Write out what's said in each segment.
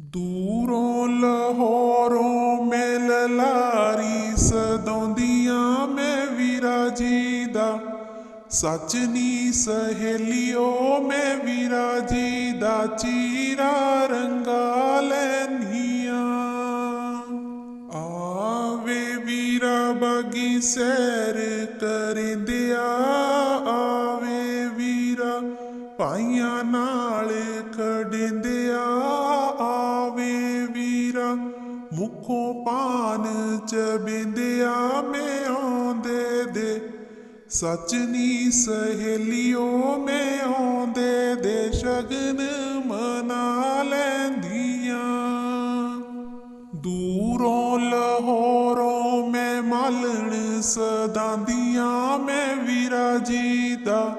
ਦੂਰੋਂ ਲਾਹੌਰੋਂ ਮਿਲ ਲਾਰੀ ਸਦੌਂਦੀਆਂ ਮੈਂ ਵੀਰਾ ਜੀ ਦਾ। ਸੱਚ ਨੀ ਸਹੇਲੀਓ, ਮੈਂ ਵੀਰਾ ਜੀ ਦਾ। ਚੀਰਾ ਰੰਗਾ ਲੈਨੀਆਂ। ਆਵੇ ਵੀਰਾ ਬਗੀ ਸੈਰ ਕਰਿੰਦਿਆ, ਆਵੇ ਵੀਰਾ ਪਾਈਆਂ ਨਾਲ ਮੁਖੋਂ ਪਾਨ ਚ ਬਿੰਦਿਆ ਮੈਂ ਆਉਂਦੇ ਦੇ। ਸੱਚ ਨੀ ਸਹੇਲਿਓ ਮੈਂ ਆਉਂਦੇ ਦੇ, ਸ਼ਗਨ ਮਨਾ ਲੈਂਦੀਆਂ। ਦੂਰੋਂ ਲਾਹੌਰੋਂ ਮੈਂ ਮਾਲਣ, ਸਦਾਂਦੀਆਂ ਮੈਂ ਵੀਰਾ ਜੀ ਦਾ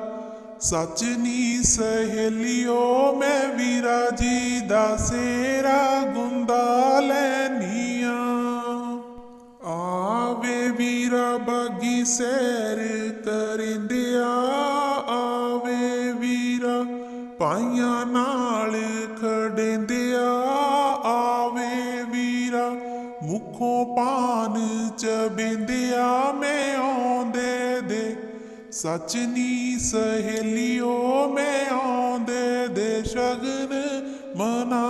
ਸੱਚ ਨੀ ਸਹੇਲਿਓ ਮੈਂ ਵੀਰਾ ਜੀ ਦਾ ਸੇਰਾ ਆਵੇ ਵੀਰਾ ਬਾਗੀ ਸੈਰ ਕਰਿੰਦਿਆ, ਆਵੇ ਵੀਰਾ ਪਾਈਆਂ ਨਾਲ ਖੜਿੰਦਿਆ, ਆਵੇ ਵੀਰਾ ਮੁਖੋਂ ਪਾਨ ਚ ਬਿੰਦਿਆ ਮੈਂ ਆਉਂਦੇ ਦੇ ਸੱਚ ਨੀ ਸਹੇਲਿਓ, ਮੈਂ ਆਉਂਦੇ ਦੇ ਸ਼ਗਨ ਮਨਾ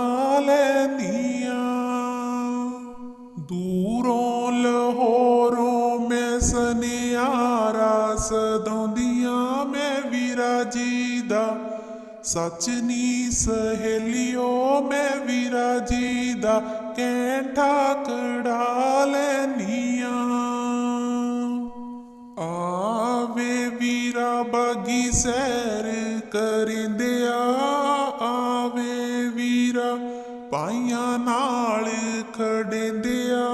ਦਾ ਸੱਚ ਨੀ ਸਹੇਲਿਓ, ਮੈਂ ਵੀਰਾ ਜੀ ਦਾ ਕੈਂਠਾ ਕੜਾ ਲੈਨੀਆਂ ਆਵੇ ਵੀਰਾ ਬਾਗੀ ਸੈਰ ਕਰਿੰਦਿਆ, ਆਵੇ ਵੀਰਾ ਪਾਈਆਂ ਨਾਲ ਖੜਿੰਦਿਆ,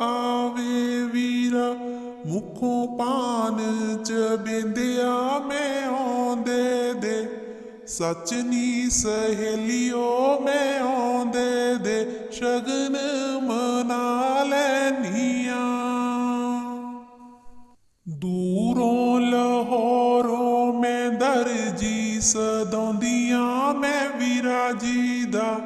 ਆਵੇ ਵੀਰਾ ਮੁਖੋਂ ਪਾਨ ਚ ਬਿੰਦਿਆ, ਮੈਂ ਸੱਚ ਨੀ ਸਹੇਲਿਓ, ਮੈਂ ਆਉਂਦੇ ਦੇ ਸ਼ਗਨ ਮਨਾ ਲੈਨੀਆਂ। ਦੂਰੋਂ ਲਾਹੌਰੋਂ ਮੈਂ ਦਰਜੀ ਸਦੌਂਦੀਆਂ ਮੈਂ ਵੀਰਾ ਜੀ ਦਾ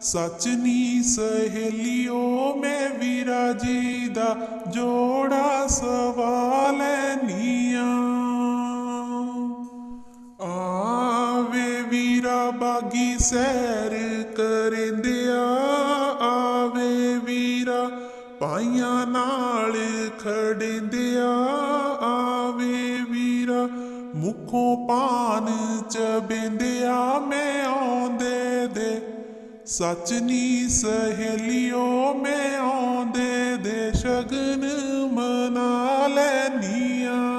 ਸੱਚ ਨੀ ਸਹੇਲਿਓ, ਮੈਂ ਵੀਰਾ ਜੀ ਦਾ ਜੋੜਾ ਸਵਾ ਲੈਨੀਆਂ। ਵੀਰਾ ਬਾਗੀ ਸੈਰ ਕਰਿੰਦਿਆ, ਆਵੇ ਵੀਰਾ ਪਾਈਆਂ ਨਾਲ ਖੜਿੰਦਿਆ, ਆਵੇ ਵੀਰਾ ਮੁਖੋਂ ਪਾਨ ਚ ਬਿੰਦਿਆ ਮੈਂ ਆਉਂਦੇ ਦੇ, ਸੱਚ ਨੀ ਸਹੇਲਿਓ, ਮੈਂ ਆਉਂਦੇ ਦੇ, ਸ਼ਗਨ ਮਨਾ ਲੈਨੀਆਂ।